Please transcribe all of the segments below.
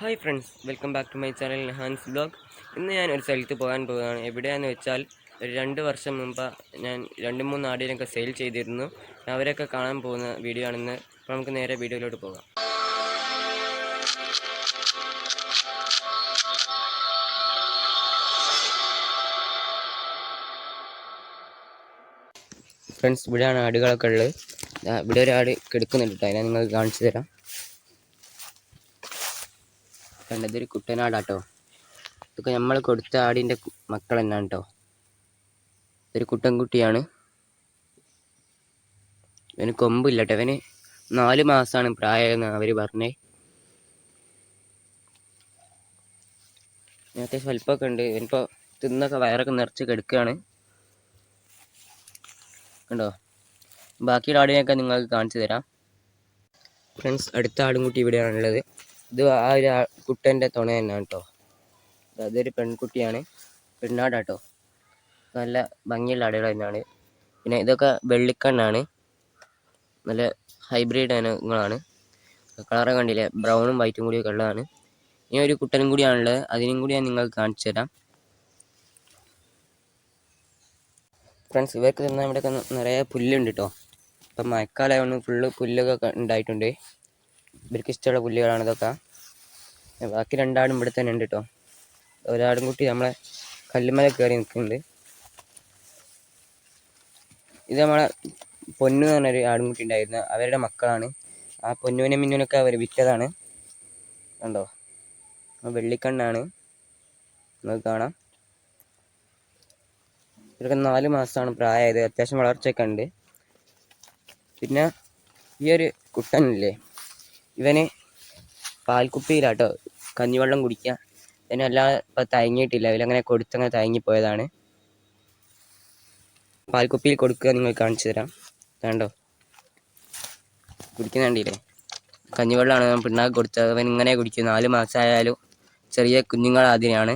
Hi friends welcome back to my channel Hans blog. ഇന്ന് ഞാൻ ഒരു സ്ഥലത്ത് പോകാൻ പോവുകയാണ്. എവിടെയാന്ന് വെച്ചാൽ ഒരു രണ്ട് വർഷം മുമ്പ് ഞാൻ രണ്ട് മൂന്ന് ആടിനൊക്കെ സെയിൽ ചെയ്തിരുന്നു. അവരെയൊക്കെ കാണാൻ പോകുന്ന വീഡിയോ ആണെന്ന് അപ്പോൾ നമുക്ക് നേരെ വീഡിയോയിലോട്ട് പോകാം. ഫ്രണ്ട്സ് ഇവിടെയാണ് ആടുകളൊക്കെ ഉള്ളത്. ഇവിടെ ഒരു ആട് കിടക്കുന്നുണ്ട് കേട്ടോ. അതിനെ നിങ്ങൾക്ക് കാണിച്ചു തരാം. കണ്ടത് ഒരു കുട്ടനാടാട്ടോ. ഇതൊക്കെ നമ്മൾ കൊടുത്ത ആടിന്റെ മക്കൾ തന്നെയാണ് കേട്ടോ ഇതൊരു കുട്ടൻകുട്ടിയാണ്. ഇവന് കൊമ്പില്ല കേട്ടോ ഇവന് നാല് മാസമാണ് പ്രായമെന്ന് അവർ പറഞ്ഞേ. അത്യാവശ്യം സ്വല്പമൊക്കെ ഉണ്ട്. ഇവനിപ്പോൾ തിന്നൊക്കെ വയറൊക്കെ നിറച്ച് കിടക്കുകയാണ്. കണ്ടോ? ബാക്കിയുള്ള ആടിനെയൊക്കെ നിങ്ങൾക്ക് കാണിച്ചു തരാം. ഫ്രണ്ട്സ് അടുത്ത ആടും കുട്ടി ഇവിടെയാണുള്ളത്. ഇത് ആ ഒരു കുട്ടന്റെ തുണ തന്നെയാണ് കേട്ടോ. അതൊരു പെൺകുട്ടിയാണ്. പെണ്ണാടാട്ടോ. നല്ല ഭംഗിയുള്ള ആടുകൾ തന്നെയാണ്. പിന്നെ ഇതൊക്കെ വെള്ളിക്കണ്ണാണ്. നല്ല ഹൈബ്രിഡ് ഇനങ്ങളാണ്. കളറ് കണ്ടില്ലേ? ബ്രൗണും വൈറ്റും കൂടി ഉള്ളതാണ് ഇനി ഒരു കുട്ടനും കൂടിയാണുള്ളത്. അതിനും കൂടി ഞാൻ നിങ്ങൾക്ക് കാണിച്ചു തരാം. ഫ്രണ്ട്സ് ഇവർക്ക് തന്നെ ഇവിടെയൊക്കെ നിറയെ പുല്ലുണ്ട് കേട്ടോ. ഇപ്പം മഴക്കാലമായതുകൊണ്ട് ഫുള്ള് പുല്ലൊക്കെ ഉണ്ടായിട്ടുണ്ട്. ഇവർക്ക് ഇഷ്ടമുള്ള പുല്ലുകളാണ് ഇതൊക്കെ. ബാക്കി രണ്ടാടും ഇവിടെ തന്നെ ഉണ്ട് കേട്ടോ ഒരാടും കുട്ടി നമ്മളെ കല്ലുമല കയറി നിൽക്കുന്നുണ്ട്. ഇത് നമ്മളെ പൊന്നു എന്ന് പറഞ്ഞൊരു ആടും കുട്ടി ഉണ്ടായിരുന്നു. അവരുടെ മക്കളാണ്. ആ പൊന്നുവിനെ മിന്നുവിനൊക്കെ അവർ വിറ്റതാണ്. കണ്ടോ? വെള്ളിക്കണ്ണാണ്. നമുക്ക് കാണാം. ഇവർക്ക് നാല് മാസമാണ് പ്രായമായത്. അത്യാവശ്യം വളർച്ചയൊക്കെ ഉണ്ട്. പിന്നെ ഈ ഒരു കുട്ടനില്ലേ? ഇവന് പാൽക്കുപ്പിയിലാട്ടോ കഞ്ഞിവെള്ളം കുടിക്കുക ഇവനെ അല്ലാതെ ഇപ്പം തയങ്ങിയിട്ടില്ല. ഇവരങ്ങനെ കൊടുത്തങ്ങനെ തയങ്ങിപ്പോയതാണ്. പാൽക്കുപ്പിയിൽ കൊടുക്കുക നിങ്ങൾ കാണിച്ചു തരാം. വേണ്ടോ കുടിക്കുന്ന കണ്ടില്ലേ? കഞ്ഞിവെള്ളമാണ് പിണ്ണാക്ക് കൊടുത്തത്. അവൻ ഇങ്ങനെ കുടിക്കും. നാല് മാസമായാലും ചെറിയ കുഞ്ഞുങ്ങൾ ആദ്യമാണ്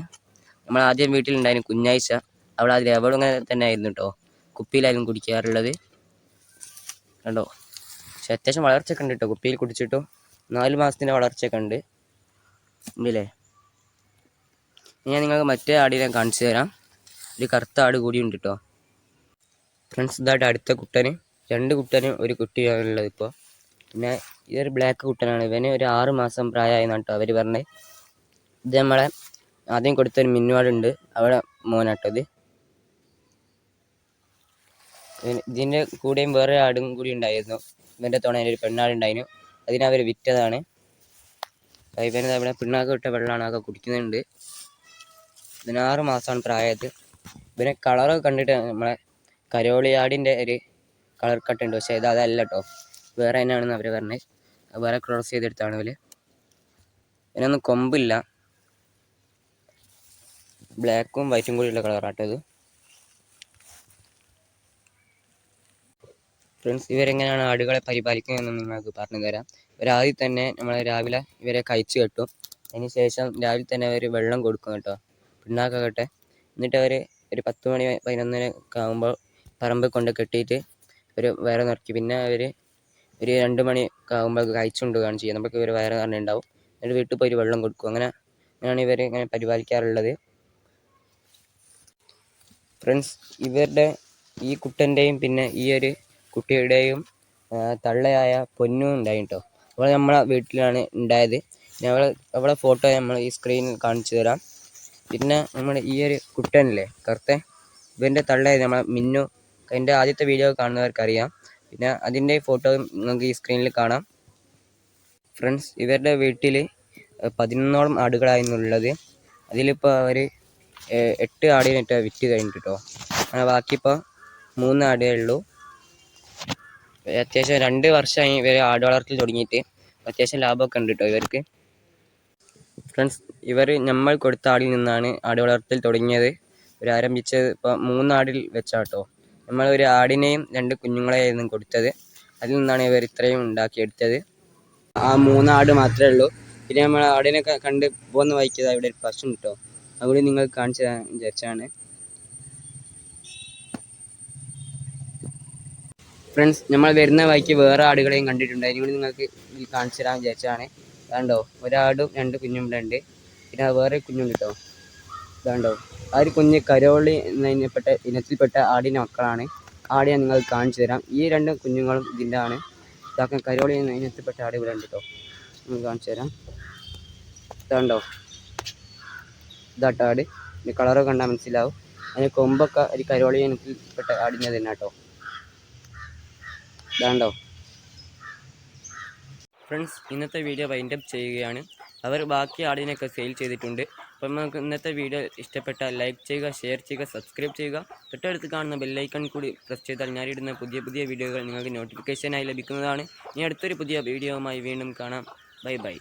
നമ്മൾ ആദ്യം വീട്ടിലുണ്ടായിരുന്നു കുഞ്ഞാഴ്ച അവൾ ആദ്യം അവളും ഇങ്ങനെ തന്നെ ആയിരുന്നു കേട്ടോ കുപ്പിയിലായിരുന്നു കുടിക്കാറുള്ളത്. കണ്ടോ? പക്ഷെ അത്യാവശ്യം വളർച്ചയൊക്കെ ഉണ്ട് കേട്ടോ കുപ്പിയിൽ കുടിച്ചിട്ടോ നാല് മാസത്തിന്റെ വളർച്ചയൊക്കെ ഉണ്ട്. ഇനി ഞാൻ നിങ്ങൾക്ക് മറ്റേ ആടിനെ കാണിച്ചു തരാം. ഒരു കറുത്ത ആട് കൂടി ഉണ്ട് കേട്ടോ ഫ്രണ്ട്സ് ഇതായിട്ട് അടുത്ത കുട്ടന് രണ്ട് കുട്ടന് ഒരു കുട്ടിയാണുള്ളത് ഇപ്പോൾ. പിന്നെ ഇതൊരു ബ്ലാക്ക് കുട്ടനാണ്. ഇവന് ഒരു ആറ് മാസം പ്രായമായെന്നാണ് കേട്ടോ അവർ പറഞ്ഞത് ഇത് നമ്മളെ ആദ്യം കൊടുത്തൊരു മിന്നുവാടുണ്ട്. അവിടെ മോനാട്ടത് ഇതിന്റെ കൂടെയും വേറെ ആടും കൂടി ഉണ്ടായിരുന്നു. ഇവന്റെ തുണയിൽ ഒരു പെണ്ണാടുണ്ടായിരുന്നു. അതിനെ അവർ വിറ്റതാണ്. ഇവന് അവിടെ പിണ്ണാക്ക് വിട്ട വെള്ളമാണ് അതൊക്കെ കുടിക്കുന്നുണ്ട്. പതിനാറ് മാസമാണ് പ്രായത്. പിന്നെ കളറൊക്കെ കണ്ടിട്ട് നമ്മളെ കരോളിയാടിന്റെ ഒരു കളർ കട്ട് ഉണ്ട്. പക്ഷേ ഇത് അതല്ല കേട്ടോ വേറെ തന്നെയാണെന്ന് അവർ പറഞ്ഞത് വേറെ ക്രോസ് ചെയ്തെടുത്താണ് ഇവർ. ഒന്നും കൊമ്പില്ല. ബ്ലാക്കും വൈറ്റും കൂടിയുള്ള കളറാട്ടോ ഇത്. ഫ്രണ്ട്സ് ഇവരെങ്ങനെയാണ് ആടുകളെ പരിപാലിക്കുന്നതെന്ന് നിങ്ങൾക്ക് പറഞ്ഞു തരാം ഇവരാദ്യം തന്നെ നമ്മൾ രാവിലെ ഇവരെ കഴിച്ചു കെട്ടും. അതിന് ശേഷം രാവിലെ തന്നെ അവർ വെള്ളം കൊടുക്കും കേട്ടോ. പിണ്ണാക്കട്ടെ എന്നിട്ട് അവർ ഒരു പത്ത് മണി പതിനൊന്നര ഒക്കെ ആകുമ്പോൾ പറമ്പിൽ കൊണ്ട് കെട്ടിയിട്ട് ഒരു വയറ് നിറക്കി പിന്നെ അവർ ഒരു രണ്ട് മണി ഒക്കെ ആകുമ്പോൾ കഴിച്ചുകൊണ്ടുകയാണ് കാണും ചെയ്യുക നമുക്ക് ഇവർ വയറ് നിറഞ്ഞുണ്ടാവും എന്നിട്ട് വീട്ടിൽ പോയി വെള്ളം കൊടുക്കും. അങ്ങനെ അങ്ങനെയാണ് ഇവർ ഇങ്ങനെ പരിപാലിക്കാറുള്ളത്. ഫ്രണ്ട്സ് ഇവരുടെ ഈ കുട്ടന്റെയും പിന്നെ ഈ ഒരു കുട്ടിയുടെയും തള്ളയായ പൊന്നും ഉണ്ടായി കേട്ടോ അവൾ നമ്മളെ വീട്ടിലാണ് ഉണ്ടായത്. പിന്നെ അവളെ അവളെ ഫോട്ടോ നമ്മൾ ഈ സ്ക്രീനിൽ കാണിച്ചു തരാം. പിന്നെ നമ്മുടെ ഈ ഒരു കുട്ടനില്ലേ കറുത്ത? ഇവന്റെ തള്ളയായത് നമ്മളെ മിന്നു. എന്റെ ആദ്യത്തെ വീഡിയോ കാണുന്നവർക്കറിയാം. പിന്നെ അതിന്റെ ഫോട്ടോ നിങ്ങൾക്ക് ഈ സ്ക്രീനിൽ കാണാം. ഫ്രണ്ട്സ് ഇവരുടെ വീട്ടിൽ പതിനൊന്നോളം ആടുകളായിരുന്നുള്ളത് അതിലിപ്പോൾ അവർ എട്ട് ആടിനിട്ട് വിറ്റ് കഴിഞ്ഞിട്ടോ ബാക്കിയിപ്പോൾ മൂന്ന് ആടേ ഉള്ളൂ. അത്യാവശ്യം രണ്ട് വർഷമായി ഇവർ ആട് വളർത്തൽ തുടങ്ങിയിട്ട്. അത്യാവശ്യം ലാഭമൊക്കെ ഉണ്ട് കേട്ടോ ഇവർക്ക്. ഫ്രണ്ട്സ് ഇവർ നമ്മൾ കൊടുത്ത ആടിൽ നിന്നാണ് ആട് വളർത്തൽ തുടങ്ങിയത്. ഇവർ ആരംഭിച്ചത് ഇപ്പോൾ മൂന്നാടിൽ വെച്ചാട്ടോ. നമ്മൾ ഒരു ആടിനെയും രണ്ട് കുഞ്ഞുങ്ങളെയായിരുന്നു കൊടുത്തത്. അതിൽ നിന്നാണ് ഇവർ ഇത്രയും ഉണ്ടാക്കിയെടുത്തത്. ആ മൂന്നാട് മാത്രമേ ഉള്ളൂ. പിന്നെ നമ്മൾ ആടിനെ കണ്ട് പോകുന്ന വഴിക്കത് ഇവിടെ ഒരു പശു കേട്ടോ അതുകൂടി നിങ്ങൾ കാണിച്ചു വിചാരിച്ചാണ്. ഫ്രണ്ട്സ് നമ്മൾ വരുന്ന വഴിക്ക് വേറെ ആടുകളെയും കണ്ടിട്ടുണ്ട്. അതിനുകൂടി നിങ്ങൾക്ക് കാണിച്ചു തരാൻ വിചാരിച്ചതാണ്. കണ്ടോ ഒരാടും രണ്ട് കുഞ്ഞും ഉണ്ട്. പിന്നെ വേറെ കുഞ്ഞുണ്ട് കേട്ടോ. ഇതാണ്ടോ ആ ഒരു കുഞ്ഞ് കരോളി എന്നതിനെപ്പെട്ട ഇനത്തിൽപ്പെട്ട ആടിന്റെ മക്കളാണ്. ആട് ഞാൻ നിങ്ങൾക്ക് കാണിച്ചു തരാം. ഈ രണ്ട് കുഞ്ഞുങ്ങളും ഇതിന്റെ ആണ്. ഇതാക്കാൻ കരോളി എന്ന ഇനത്തിൽപ്പെട്ട ആട് ഇവിടെ ഉണ്ട് കേട്ടോ. നിങ്ങൾ കാണിച്ചു തരാം. ഇതാണ്ടോ ഇതാട്ടാട് കളറൊക്കെ കണ്ടാൽ മനസ്സിലാവും. അതിന് കൊമ്പൊക്കെ ഒരു കരോളി ഇനത്തിൽപ്പെട്ട ആടിന്റെ തന്നെ കേട്ടോ. ഇതാണ്ടോ? ഫ്രണ്ട്സ് ഇന്നത്തെ വീഡിയോ വൈൻഡപ്പ് ചെയ്യുകയാണ്. അവർ ബാക്കി ആടിനെയൊക്കെ സെയിൽ ചെയ്തിട്ടുണ്ട്. അപ്പം നമുക്ക് ഇന്നത്തെ വീഡിയോ ഇഷ്ടപ്പെട്ടാൽ ലൈക്ക് ചെയ്യുക ഷെയർ ചെയ്യുക സബ്സ്ക്രൈബ് ചെയ്യുക. തൊട്ടടുത്ത് കാണുന്ന ബെല്ലൈക്കൺ കൂടി പ്രസ് ചെയ്താൽ ഞാനിടുന്ന പുതിയ പുതിയ വീഡിയോകൾ നിങ്ങൾക്ക് നോട്ടിഫിക്കേഷനായി ലഭിക്കുന്നതാണ്. ഇനി അടുത്തൊരു പുതിയ വീഡിയോവുമായി വീണ്ടും കാണാം. Bye bye